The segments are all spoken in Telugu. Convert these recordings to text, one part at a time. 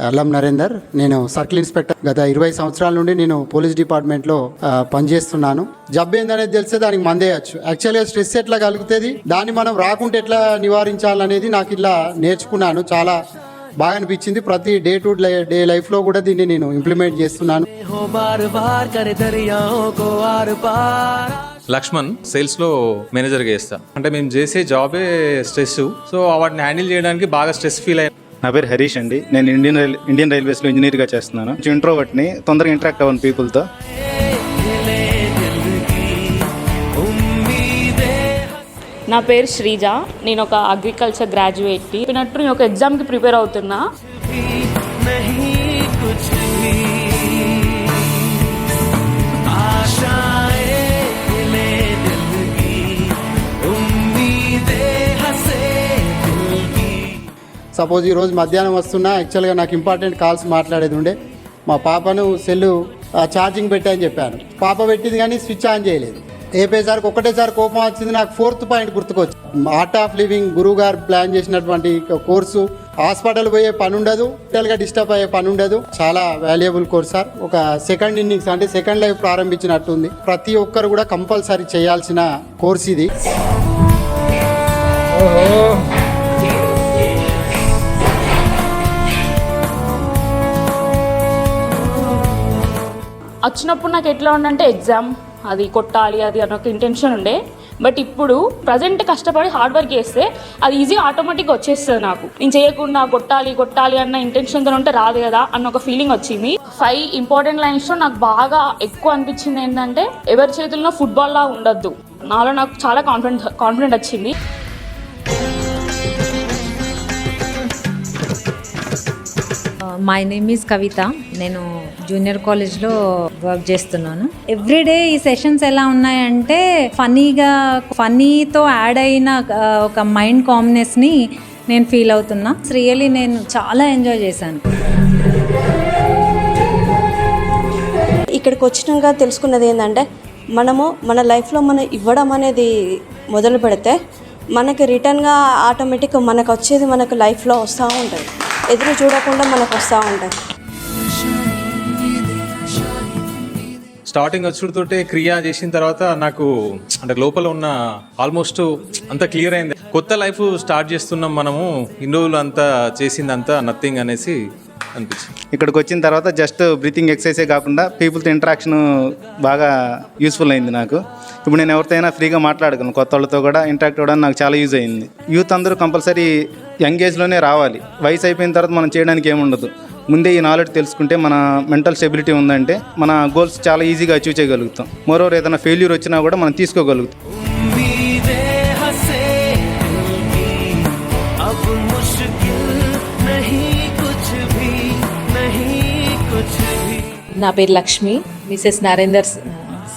అల్లం నరేందర్ నేను సర్కిల్ ఇన్స్పెక్టర్. గత ఇరవై సంవత్సరాల నుండి నేను పోలీస్ డిపార్ట్మెంట్లో పనిచేస్తున్నాను. జబ్బు ఏందనేది తెలిస్తే దానికి మందేయచ్చు యాక్చువల్గా స్ట్రెస్ ఎట్లా కలుగుతుంది? దాన్ని మనం రాకుండా ఎట్లా నివారించాలనేది నాకు ఇట్లా నేర్చుకున్నాను. చాలా బాగా అనిపించింది. ప్రతి డే టు డే లైఫ్లో కూడా దీన్ని నేను ఇంప్లిమెంట్ చేస్తున్నాను. లక్ష్మణ్ సేల్స్లో మేనేజర్గా చేస్తా. అంటే మేము చేసే జాబే స్ట్రెస్ సో వాటిని హ్యాండిల్ చేయడానికి బాగా స్ట్రెస్ ఫీల్ అయ్యాను నా పేరు హరీష్ అండి. నేను ఇండియన్ రైల్ ఇండియన్ రైల్వేస్లో ఇంజనీర్గా చేస్తున్నాను. ఇంట్రోవర్ట్ని తొందరగా ఇంటరాక్ట్ అవ్వను పీపుల్తో. నా పేరు శ్రీజ. నేను ఒక అగ్రికల్చర్ గ్రాడ్యుయేట్ని నేను ఒక ఎగ్జామ్కి ప్రిపేర్ అవుతున్నా. సపోజ్ ఈరోజు మధ్యాహ్నం వస్తున్నా యాక్చువల్గా నాకు ఇంపార్టెంట్ కాల్స్ మాట్లాడేది ఉండే. మా పాపను సెల్లు ఛార్జింగ్ పెట్టని చెప్పాను. పాప పెట్టింది కానీ స్విచ్ ఆన్ చేయలేదు. ఏపేసరికి ఒకటేసారి కోపం వచ్చింది నాకు ఫోర్త్ పాయింట్ గుర్తుకొచ్చింది. ఆర్ట్ ఆఫ్ లివింగ్ గురువు గారు ప్లాన్ చేసినటువంటి కోర్సు హాస్పిటల్ పోయే పని ఉండదు గా డిస్టర్బ్ అయ్యే పని ఉండదు. చాలా వాల్యుయబుల్ కోర్స్ సార్ ఒక సెకండ్ ఇన్నింగ్స్ అంటే సెకండ్ లైఫ్ ప్రారంభించినట్టుంది. ప్రతి ఒక్కరు కూడా కంపల్సరీ చేయాల్సిన కోర్స్ ఇది. వచ్చినప్పుడు నాకు ఎట్లా ఉండంటే ఎగ్జామ్ అది కొట్టాలి అది అని ఒక ఇంటెన్షన్ ఉండే. బట్ ఇప్పుడు ప్రజెంట్ కష్టపడి హార్డ్ వర్క్ చేస్తే అది ఈజీ ఆటోమేటిక్గా వచ్చేస్తుంది నాకు. నేను చేయకుండా కొట్టాలి కొట్టాలి అన్న ఇంటెన్షన్తో ఉంటే రాదు కదా అన్న ఒక ఫీలింగ్ వచ్చింది. ఫైవ్ ఇంపార్టెంట్ లైన్స్లో నాకు బాగా ఎక్కువ అనిపించింది ఏంటంటే ఎవరి చేతుల్లో ఫుట్బాల్లా ఉండద్దు ఉండొద్దు. నాలో నాకు చాలా కాన్ఫిడెంట్ కాన్ఫిడెంట్ వచ్చింది. మై నేమ్ ఈస్ కవిత నేను జూనియర్ కాలేజ్లో వర్క్ చేస్తున్నాను. ఎవ్రీడే ఈ సెషన్స్ ఎలా ఉన్నాయంటే ఫనీగా ఫనీతో యాడ్ అయిన uh, ఒక మైండ్ కామ్నెస్ని నేను ఫీల్ అవుతున్నా. రియలీ నేను చాలా ఎంజాయ్ చేశాను. ఇక్కడికి వచ్చినాక తెలుసుకున్నది ఏంటంటే మనము మన లైఫ్లో మనం ఇవ్వడం అనేది మొదలు పెడితే మనకి రిటర్న్గా ఆటోమేటిక్ మనకు వచ్చేది మనకు లైఫ్లో వస్తూ ఉంటుంది. ఎదురు చూడకుండా మనకు వస్తూ ఉంటుంది స్టార్టింగ్ వచ్చుడుతోటే క్రియ చేసిన తర్వాత నాకు అంటే లోపల ఉన్న ఆల్మోస్ట్ అంత క్లియర్ అయింది. కొత్త లైఫ్ స్టార్ట్ చేస్తున్నాం మనము. ఇన్ని రోజులు అంతా చేసిందంతా నథింగ్ అనేసి అనిపించింది. ఇక్కడికి వచ్చిన తర్వాత జస్ట్ బ్రీతింగ్ ఎక్సర్సైజే కాకుండా పీపుల్తో ఇంటరాక్షన్ బాగా యూస్ఫుల్ అయింది నాకు. ఇప్పుడు నేను ఎవరితో అయినా ఫ్రీగా మాట్లాడగలను. కొత్త వాళ్ళతో కూడా ఇంటరాక్ట్ అవ్వడానికి నాకు చాలా యూజ్ అయింది. యూత్ అందరూ కంపల్సరీ యంగ్ ఏజ్లోనే రావాలి. వయసు అయిపోయిన తర్వాత మనం చేయడానికి ఏముండదు ముందే ఈ నాలెడ్జ్ తెలుసుకుంటే మన మెంటల్ స్టెబిలిటీ ఉందంటే మన గోల్స్ చాలా ఈజీగా అచీవ్ చేయగలుగుతాం. మరో ఏదైనా ఫెయిల్యూర్ వచ్చినా కూడా మనం తీసుకోగలుగుతాం. నా పేరు లక్ష్మి మిసెస్ నరేందర్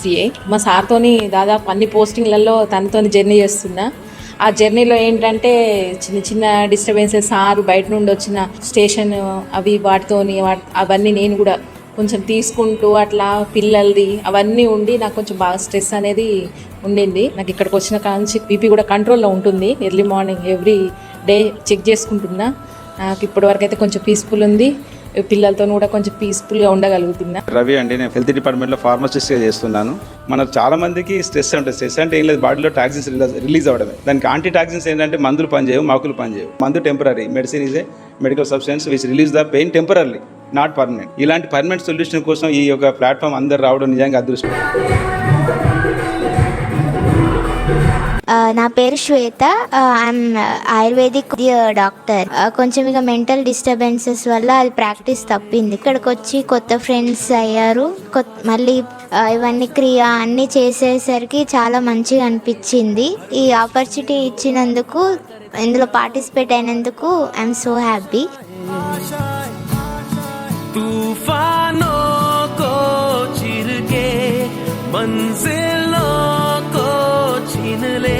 సిఏ మా సార్తోని దాదాపు అన్ని పోస్టింగ్లలో తనతోని జర్నీ చేస్తున్నా. ఆ జర్నీలో ఏంటంటే చిన్న చిన్న డిస్టర్బెన్సెస్ సారు బయట నుండి వచ్చిన స్టేషన్ అవి వాటితోని అవన్నీ నేను కూడా కొంచెం తీసుకుంటూ అట్లా పిల్లలది అవన్నీ ఉండి నాకు కొంచెం బాగా స్ట్రెస్ అనేది ఉండింది. నాకు ఇక్కడికి వచ్చిన కాంచి బీపీ కూడా కంట్రోల్లో ఉంటుంది. Early morning every day check చేసుకుంటున్నా. నాకు ఇప్పటివరకు అయితే కొంచెం పీస్ఫుల్ ఉంది. పిల్లలతో కూడా కొంచెం పీస్ఫుల్గా ఉండగలుగుతున్నా. రవి అండి నేను హెల్త్ డిపార్ట్మెంట్లో ఫార్మసిస్ట్గా చేస్తున్నాను. మనకు చాలా మందికి స్ట్రెస్ ఉంటుంది స్ట్రెస్ అంటే ఏం లేదు బాడీలో టాక్సిన్స్ రిలీజ్ రిలీజ్ అవ్వడమే. దానికి యాంటీ టాక్సిన్స్ ఏంటంటే మందులు పనిచేయవు మాకులు పనిచేయవు. మందు temporary medicine is a medical substance which release the pain temporary not permanent ఇలాంటి పర్మనెంట్ సొల్యూషన్ కోసం ఈ యొక్క ప్లాట్ఫామ్ అందరు రావడం నిజంగా అదృష్టం. నా పేరు శ్వేత ఐఎమ్ ఆయుర్వేదిక్ డాక్టర్ ఆ, కొంచెం ఇక మెంటల్ డిస్టర్బెన్సెస్ వల్ల అది ప్రాక్టీస్ తప్పింది ఇక్కడికి వచ్చి కొత్త ఫ్రెండ్స్ అయ్యారు కొత్త మళ్ళీ ఆ, ఇవన్నీ క్రియ అన్నీ చేసేసరికి చాలా మంచిగా అనిపించింది ఈ ఆపర్చునిటీ ఇచ్చినందుకు ఇందులో పార్టిసిపేట్ అయినందుకు ఐఎమ్ సో హ్యాపీ तूफानों को चिर के मंजिलों को छीन ले